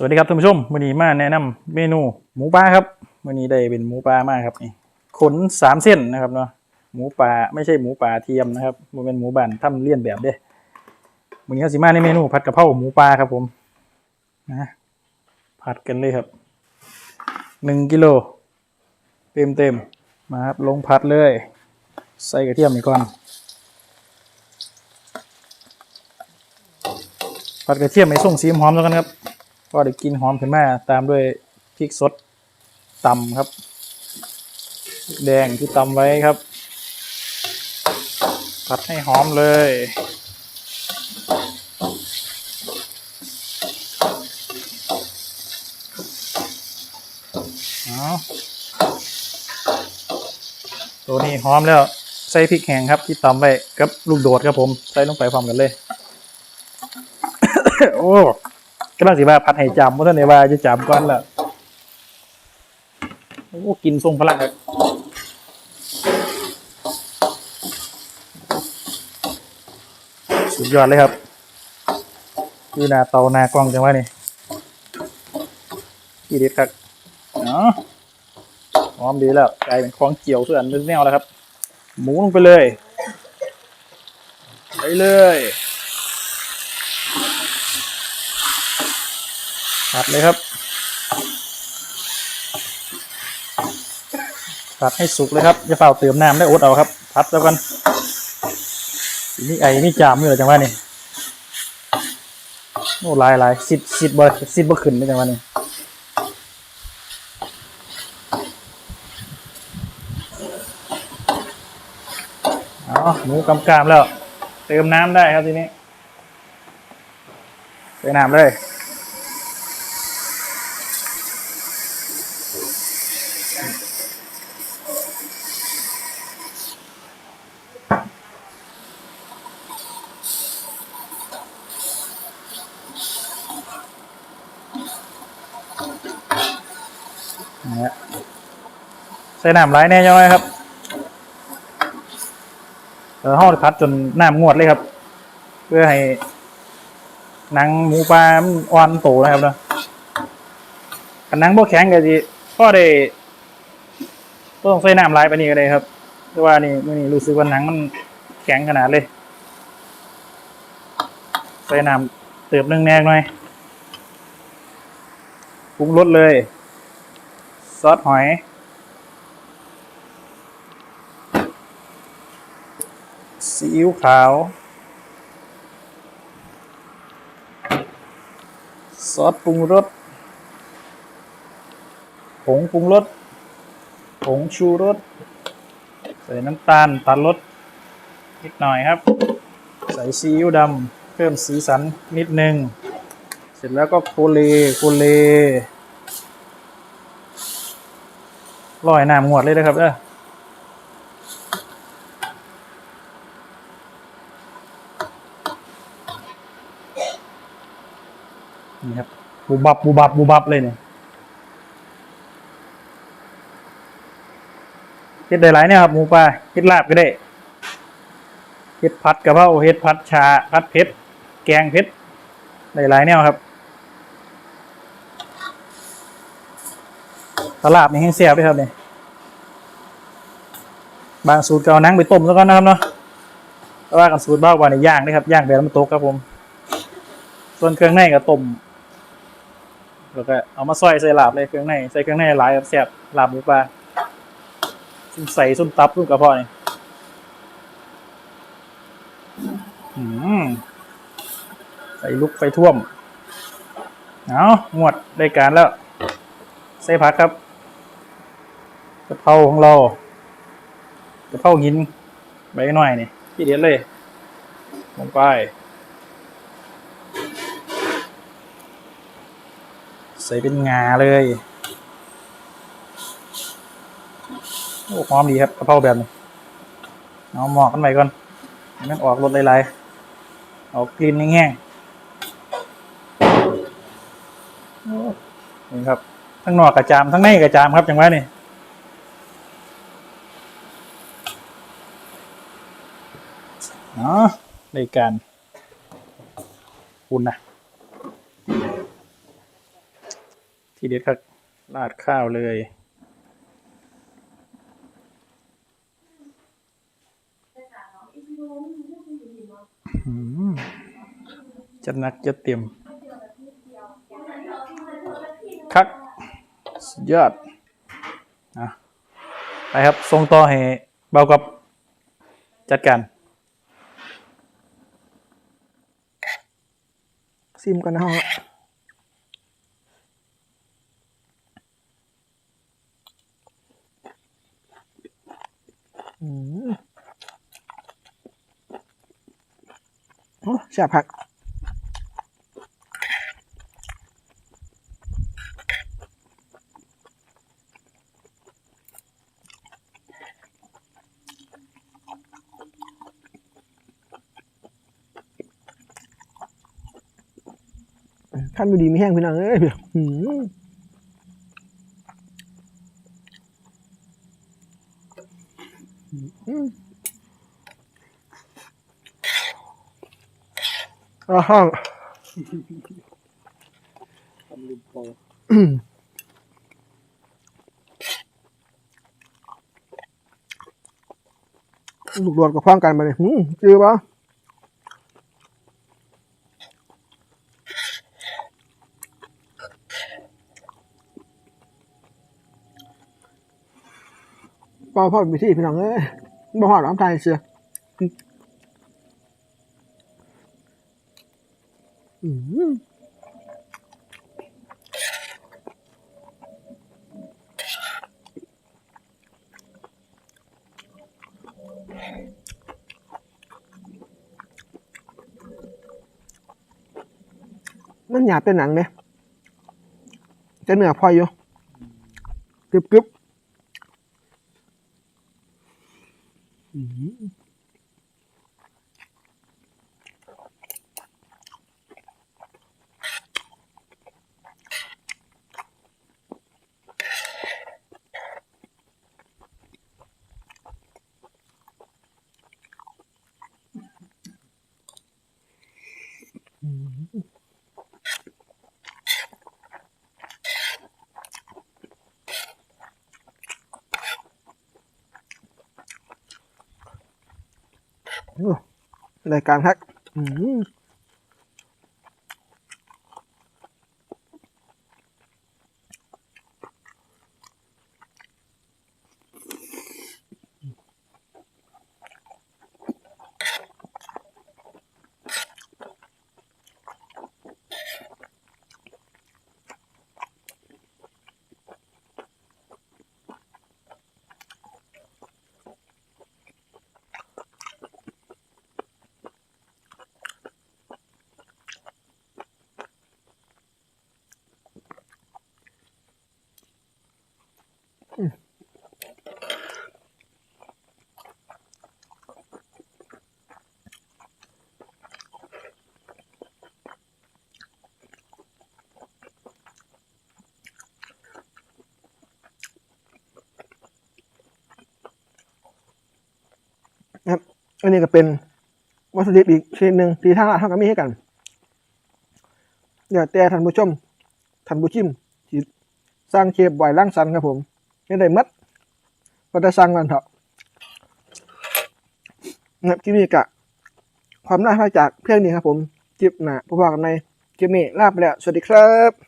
สวัสดีครับท่านผู้ชมวันนี้มาแนะนำเมนูหมูปลาครับวันนี้ได้เป็นหมูปลามากครับนี่ขนสามเส้นนะครับเนาะหมูปลาไม่ใช่หมูปลาเทียมนะครับมันเป็นหมูบานทำเลี่ยนแบบเด้วันนี้เราสิมาในเมนูผัดกะเพราหมูปลาครับผมนะผัดกันเลยครับหนึ่งกิโลเต็มเต็มๆมาครับลงผัดเลย ใส่กระเทียมอีกก่อนผัดกระเทียมให้ส่งสีหอมแล้วกันครับ ก็ได้กลินหอมขึ้นมาตามด้วยพริกสดตำครับ แดงที่ตำไว้ครับ ผัดให้หอมเลยเอตัวนี้หอมแล้ว ใส่พริกแห้งครับที่ตำไว้กับลูกโดดครับผม ใส่ลงไปพร้อมกันเลย โอ้ กำลังสิว่าผัดให้จำว่าท่านในว่าจะจำก่อนละโอ้กินทรงพลังครับสุดยอดเลยครับคือหนาเตาหนากล้องจังวะนี่กี่เด็ดครับเนาะหอมดีแล้วกลายเป็นของเกี่ยวส่วนนึกแนวแล้วครับ หมูลงไปเลย ไปเลย ผัดเลยครับผัดให้สุกเลยครับอย่าเฝ้าเติมน้ำได้อดเอาครับผัดแล้วกันนี่ไอ้นี่จามอยู่เลยจังวะนี่โอ้ลายลายสิบสิบบ่สิบบ่ขึ้นเลยจังหวะนี่เอาหมูกำกามแล้ว เติมน้ำได้ครับทีนี้เติมน้ำเลย นะฮะใส่น้ำร้ายแน่ยังไงครับเออห่อพัดจนน้ำงวดเลยครับ เพื่อให้หนังหมูปลาอ่อนโตนะครับเนาะขันหนังพวกแข็งก็จะพ่อได้ต้องใส่น้ำร้ายไปนี่ก็ได้ครับเพราะว่านี่มื่อนี้รู้สึกว่าหนังมันแข็งขนาดเลย ใส่น้ำเติมหนึ่งแนกหน่อย ปรุงรสเลย ซอสหอย ซีอิ๊วขาว ซอสปรุงรส ผงปรุงรส ผงชูรส ใส่น้ำตาลตัดรสนิดหน่อยครับ ใส่ซีอิ๊วดำเพิ่มสีสันนิดนึง เสร็จแล้วก็โคเลโคเลลอยน้ำงวดเลยนะครับเด้อนี่ครับบูบับบูบับบูบับเลยเนี่ยเฮ็ดได้หลายเนี่ยครับหมูปลาเฮ็ดลาบก็ได้เฮ็ดผัดกะเพราเฮ็ดผัดชาผัดเผ็ดแกงเผ็ดได้หลายแนวครับ ตลาบนี่แห้งเสียบด้วยครับเนี่ยบางสูตรก็เอานังไปต้มแล้วก็นะครับเนาะว่ากันสูตรบ้ากว่าในย่างนะครับย่างแบบน้มันตกครับผม ส่วนเครื่องในก็ต้มแล้วก็เอามาซอยใส่ลาบเลยเครื่องในใส่เครื่องในหลายครับแซ่บลาบหมูปลาใส่ส้มตับลูกกระเพาะนี่ใส่ลูกไฟท่วม เอางวดได้การแล้ว ใส่ผักครับ กะเพราของเรากระเพราหินใบหน่อยนี่พี่เด็ดเลย ลงไป ใส่เป็นงาเลยโอ้หอมดีครับกระเพราแบบนี้เอาหมอกกันไปก่อนให้มันออกรสหลายๆเอากลิ่นแห้งๆโอ้นี่ครับ ทั้งนอกกระจาม ทั้งในกระจามครับจังหวะนี่ เนาะในการคุณนะทีเด็ดครับราดข้าวเลยจะนักจะเต็มคักสุดยอดอะไปครับส่งต่อให้เบากับจัดการ ซิมกันนะฮะอืมโอ้แซ่บผัก ท่านดูดีไม่แห้งพี่น้องเอ้ยพี่อืมอืมอ่าฮะอืมลูกโดดกับพ้องกันมาเลยอืมจือปะ อพ่อเป็นวิธีพี่น้องเอ้ยบ่หอดน้ำไทยเสียอืมมันหยาบเป็นหนังเนี่ยจะเหนือพออยู่กรึบกรึบ อื มโอ้ร ครับอันนี้ก็เป็นวัตถุดิบอีกชนิดหนึ่งที่ทางร้านเขาก็มีให้กันเดี๋ยวแต่ท่านผู้ชมท่านผู้ชิมที่สร้างเชฟบ่อยล่างสันครับผม ไม่ได้มัดก็จะสร้างมันเถอะนะคลิปนี้กะ ความน่าพาจากเพื่อนนี้ครับผมคลิปหนะพบกันในคลิปนี้ลาไปแล้ว สวัสดีครับ